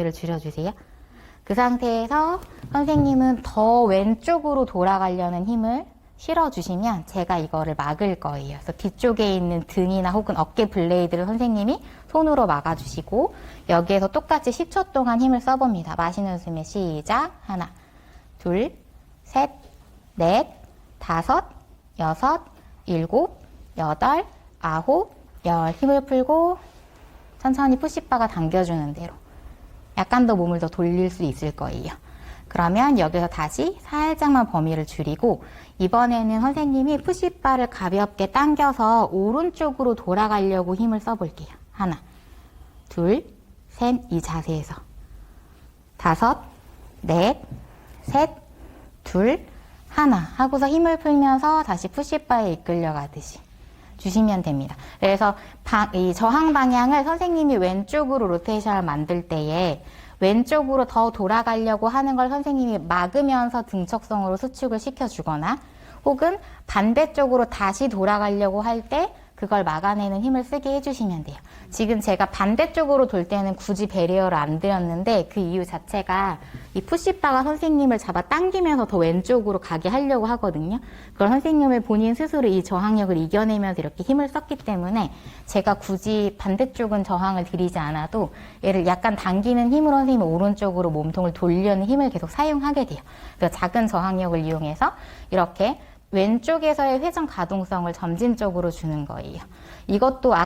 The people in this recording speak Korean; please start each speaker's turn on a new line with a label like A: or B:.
A: 범위를 줄여주세요. 그 상태에서 선생님은 더 왼쪽으로 돌아가려는 힘을 실어주시면 제가 이거를 막을 거예요. 그래서 뒤쪽에 있는 등이나 혹은 어깨 블레이드를 선생님이 손으로 막아주시고 여기에서 똑같이 10초 동안 힘을 써봅니다. 마시는 숨에 시작. 하나, 둘, 셋, 넷, 다섯, 여섯, 일곱, 여덟, 아홉, 열. 힘을 풀고 천천히 푸시바가 당겨주는 대로 약간 더 몸을 더 돌릴 수 있을 거예요. 그러면 여기서 다시 살짝만 범위를 줄이고 이번에는 선생님이 푸시바를 가볍게 당겨서 오른쪽으로 돌아가려고 힘을 써볼게요. 하나, 둘, 셋, 이 자세에서 다섯, 넷, 셋, 둘, 하나 하고서 힘을 풀면서 다시 푸시바에 이끌려 가듯이 주시면 됩니다. 그래서 방- 이 저항 방향을 선생님이 왼쪽으로 로테이션을 만들 때에 왼쪽으로 더 돌아가려고 하는 걸 선생님이 막으면서 등척성으로 수축을 시켜주거나 혹은 반대쪽으로 다시 돌아가려고 할 때 그걸 막아내는 힘을 쓰게 해주시면 돼요. 지금 제가 반대쪽으로 돌 때는 굳이 베리어를 안 드렸는데 그 이유 자체가 이 푸시바가 선생님을 잡아 당기면서 더 왼쪽으로 가게 하려고 하거든요. 그걸 선생님을 본인 스스로 이 저항력을 이겨내면서 이렇게 힘을 썼기 때문에 제가 굳이 반대쪽은 저항을 드리지 않아도 얘를 약간 당기는 힘으로 선생님이 오른쪽으로 몸통을 돌려는 힘을 계속 사용하게 돼요. 그래서 작은 저항력을 이용해서 이렇게 왼쪽에서의 회전 가동성을 점진적으로 주는 거예요. 이것도 아-